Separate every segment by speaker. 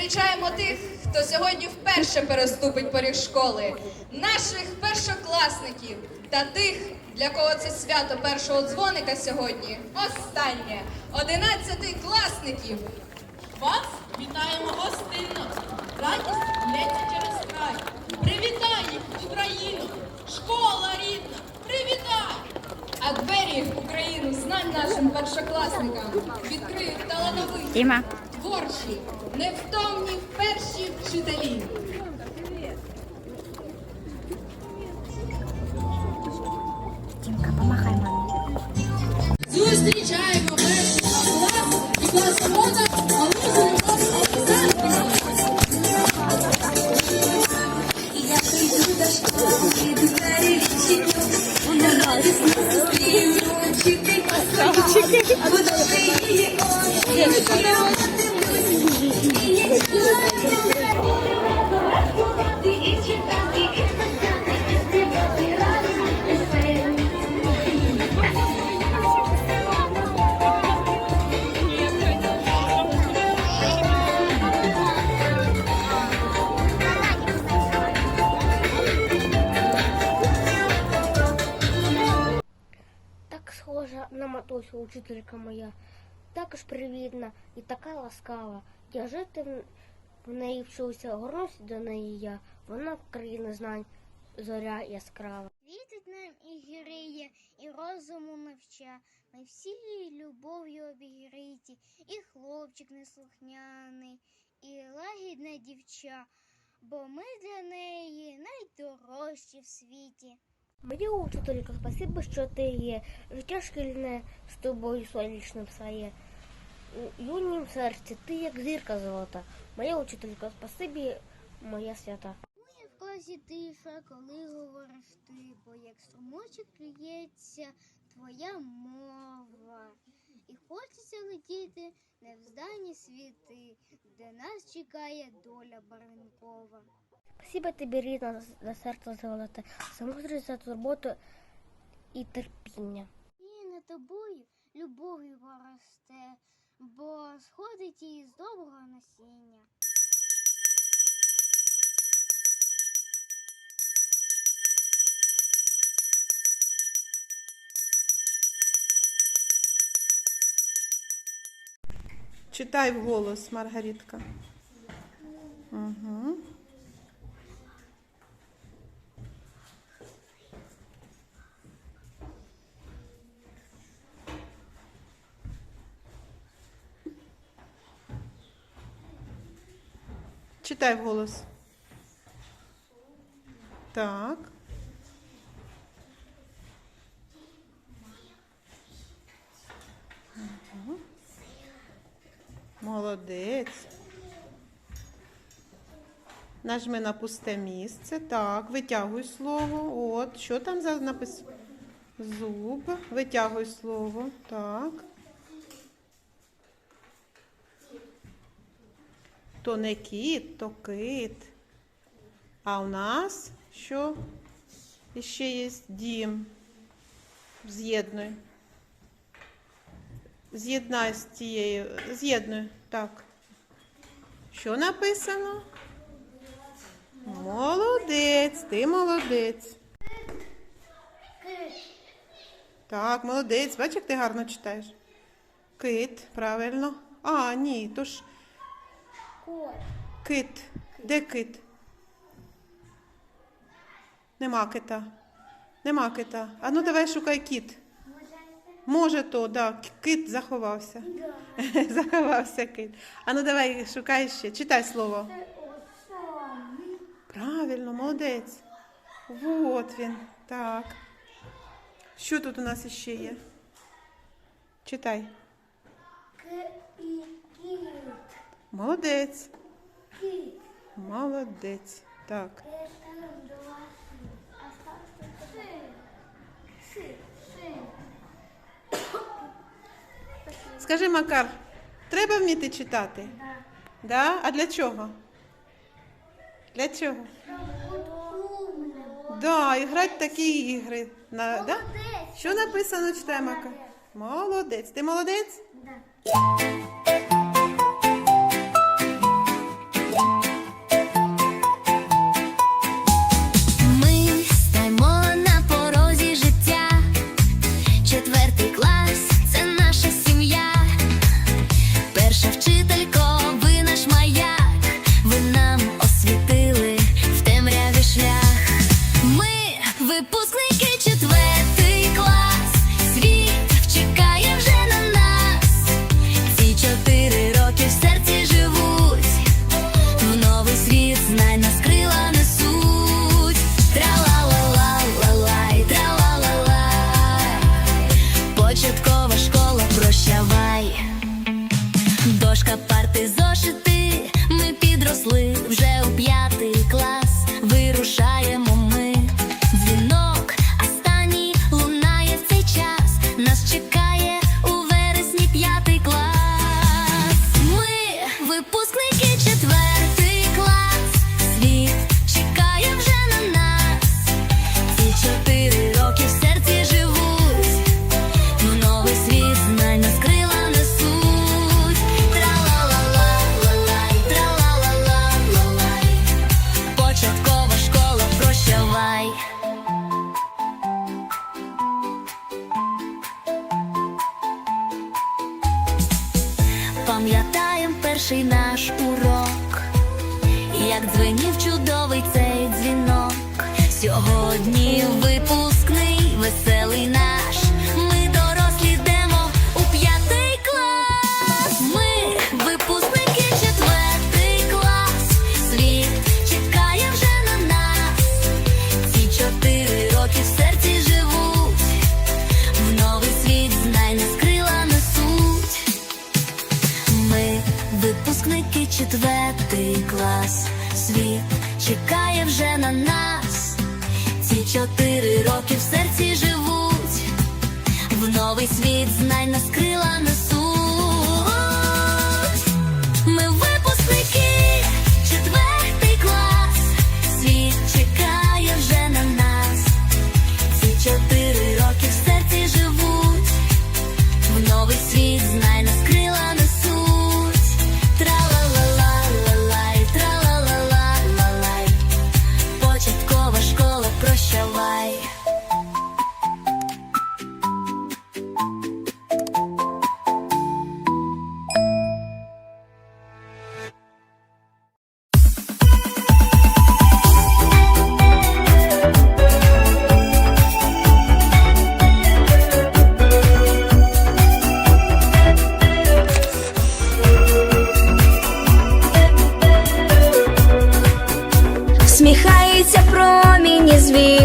Speaker 1: зустрічаємо тих, хто сьогодні вперше переступить поріг школи, наших першокласників та тих, для кого це свято першого дзвоника сьогодні. Останнє одинадцятикласників.
Speaker 2: Вас вітаємо гостинно. Радість лється через край. Привітай Україну! Школа рідна! Привітай!
Speaker 1: А двері в Україну знань нашим першокласникам відкриють
Speaker 3: талановитих
Speaker 1: творчі, невтомні перші вчителі.
Speaker 3: Зустрічай!
Speaker 2: Зустрічаємо
Speaker 4: учителька моя, також привітна і така ласкава. Я жити в- неї вчуся, горнусь до неї я. Вона країни знань, зоря яскрава.
Speaker 5: Світить нам і гріє, і розуму навча. Ми всі її любов'ю обігріті, і хлопчик неслухняний, і лагідне дівча, бо ми для неї найдорожчі в світі.
Speaker 4: Моя учителька, спасибо, що ти є. Життя шкільне з тобою сонячним стає. У юнім серці ти як зірка золота. Моя учителька, спасибі, моя свята.
Speaker 5: Моє в класі тиша, коли говориш ти, бо як струмочок лється твоя мова. І хочеться летіти невздані світи, де нас чекає доля барвінкова.
Speaker 4: Спасибо тобі, рідна, за серце золоте, за мудрість, за турботу і терпіння.
Speaker 5: І над тобою любов'ю поросте, бо сходить її з доброго насіння.
Speaker 6: Читай вголос, Маргаритка. Угу. Читай вголос. Так. Молодець. Нажми на пусте місце. Так, витягуй слово. От, що там за напис? Зуб. Витягуй слово. Так. То не кіт, то кит. А у нас що? Іще є дім. З'єднуй. З'єднай з тією. З'єднуй. Так. Що написано? Молодець, ти молодець. Так, молодець. Бачиш, як ти гарно читаєш. Кит, правильно. А, ні, то ж. Кит. Де кит? Нема кита. Нема кита. А ну давай шукай кіт. Може то, да. Кит заховався. заховався кит. А ну давай шукай ще. Читай слово. Правильно, молодець. Вот він. Так. Що тут у нас іще є? Читай. Молодець. Молодець. Так. Скажи, Макар, треба вміти читати? Да. А для чого? Для чого? Да, і грати такі ігри. На, да? Що написано, читай, Макар? Молодець. Ти молодець?
Speaker 7: Пам'ятаєм клас. Світ чекає вже на нас. Ці чотири роки в серці живуть. В новий світ знай нас крила несуть.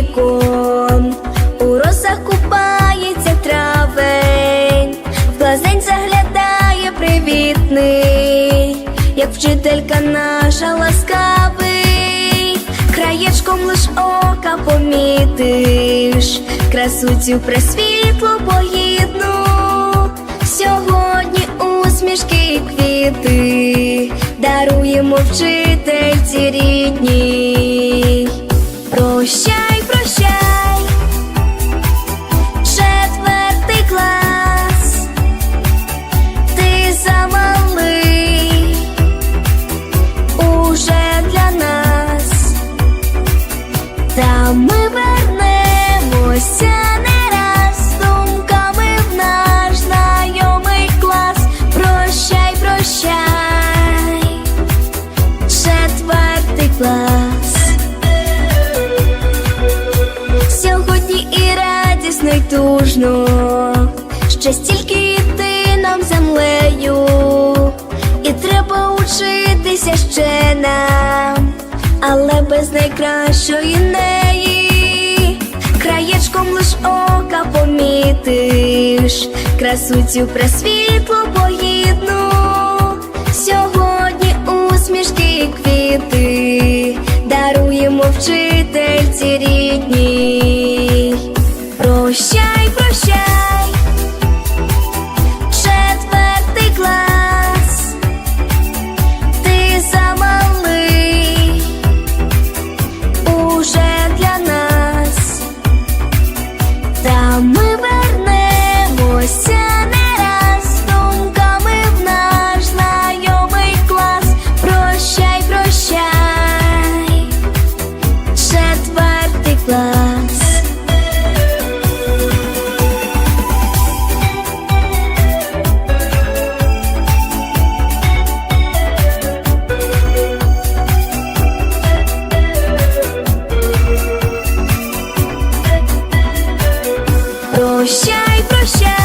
Speaker 8: Вікон, у росах купається травень, в глазень заглядає привітний, як вчителька наша ласкавий, краєчком лиш ока помітиш, красу цю пресвітлу погідну, сьогодні усмішки і квіти даруємо вчительці рідній. Учитися ще нам, але без найкращої неї, краєчком лиш ока помітиш, красу цю пресвітлу погідну, сьогодні усмішки і квіти даруємо вчительці рідній. Прощай, прощай, Прощай, прощай.